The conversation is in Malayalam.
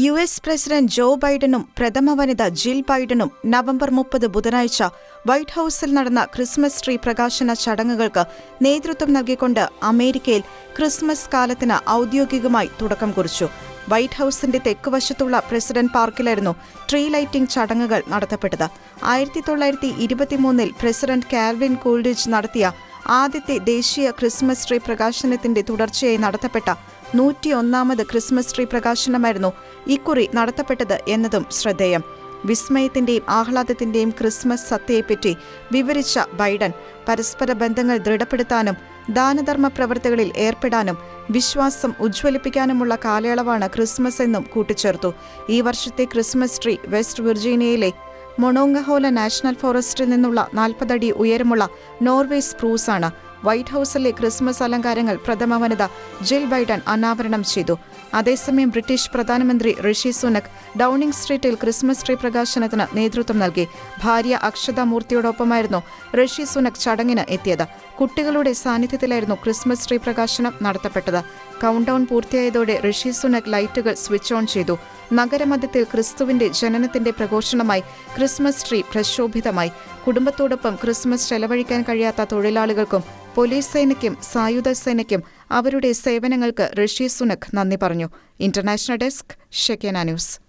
യു എസ് പ്രസിഡന്റ് ജോ ബൈഡനും പ്രഥമ വനിത ജിൽ ബൈഡനും നവംബർ മുപ്പത് ബുധനാഴ്ച വൈറ്റ് ഹൌസിൽ നടന്ന ക്രിസ്മസ് ട്രീ പ്രകാശന ചടങ്ങുകൾക്ക് നേതൃത്വം നൽകിക്കൊണ്ട് അമേരിക്കയിൽ ക്രിസ്മസ് കാലത്തിന് ഔദ്യോഗികമായി തുടക്കം കുറിച്ചു. വൈറ്റ് ഹൌസിന്റെ തെക്കുവശത്തുള്ള പ്രസിഡന്റ് പാർക്കിലായിരുന്നു ട്രീ ലൈറ്റിംഗ് ചടങ്ങുകൾ നടത്തപ്പെട്ടത്. ആയിരത്തി തൊള്ളായിരത്തി ഇരുപത്തിമൂന്നിൽ പ്രസിഡന്റ് കാൽവിൻ കൂൾഡിജ് നടത്തിയ ആദ്യത്തെ ദേശീയ ക്രിസ്മസ് ട്രീ പ്രകാശനത്തിന്റെ തുടർച്ചയായി നടത്തപ്പെട്ട നൂറ്റിയൊന്നാമത് ക്രിസ്മസ് ട്രീ പ്രകാശനമായിരുന്നു ഇക്കുറി നടത്തപ്പെട്ടത് എന്നതും ശ്രദ്ധേയം. വിസ്മയത്തിന്റെയും ആഹ്ലാദത്തിന്റെയും ക്രിസ്മസ് സത്തയെപ്പറ്റി വിവരിച്ച ബൈഡൻ പരസ്പര ബന്ധങ്ങൾ ദൃഢപ്പെടുത്താനും ദാനധർമ്മ പ്രവർത്തികളിൽ ഏർപ്പെടാനും വിശ്വാസം ഉജ്ജ്വലിപ്പിക്കാനുമുള്ള കാലയളവാണ് ക്രിസ്മസ് എന്നും കൂട്ടിച്ചേർത്തു. ഈ വർഷത്തെ ക്രിസ്മസ് ട്രീ വെസ്റ്റ് വിർജീനിയയിലെ മൊണോങ്കഹോല നാഷണൽ ഫോറസ്റ്റിൽ നിന്നുള്ള നാൽപ്പതടി ഉയരമുള്ള നോർവേ സ്പ്രൂസാണ് വൈറ്റ് ഹൌസിലെ ക്രിസ്മസ് അലങ്കാരങ്ങൾ പ്രഥമ വനിത ജിൽ ബൈഡൻ അനാവരണം ചെയ്തു. അതേസമയം ബ്രിട്ടീഷ് പ്രധാനമന്ത്രി ഋഷി സുനക് ഡൌണിംഗ് സ്ട്രീറ്റിൽ ക്രിസ്മസ് ട്രീ പ്രകാശനത്തിന് നേതൃത്വം നൽകി. ഭാര്യ അക്ഷത മൂർത്തിയോടൊപ്പമായിരുന്നു ഋഷി സുനക് ചടങ്ങിന് എത്തിയത്. കുട്ടികളുടെ സാന്നിധ്യത്തിലായിരുന്നു ക്രിസ്മസ് ട്രീ പ്രകാശനം നടത്തപ്പെട്ടത്. കൗണ്ട് ഡൌൺ പൂർത്തിയായതോടെ ഋഷി സുനക് ലൈറ്റുകൾ സ്വിച്ച് ഓൺ ചെയ്തു. നഗരമധ്യത്തിൽ ക്രിസ്തുവിന്റെ ജനനത്തിന്റെ പ്രഘോഷണമായി ക്രിസ്മസ് ട്രീ പ്രശോഭിതമായി കുടുംബത്തോടൊപ്പം ക്രിസ്മസ് ചെലവഴിക്കാൻ കഴിയാത്ത തൊഴിലാളികൾക്കും പോലീസ് സേനയ്ക്കും സായുധ സേനയ്ക്കും അവരുടെ സേവനങ്ങൾക്ക് ഋഷി സുനക് നന്ദി പറഞ്ഞു. ഇന്റർനാഷണൽ ഡെസ്ക് ഷെക്കേന ന്യൂസ്.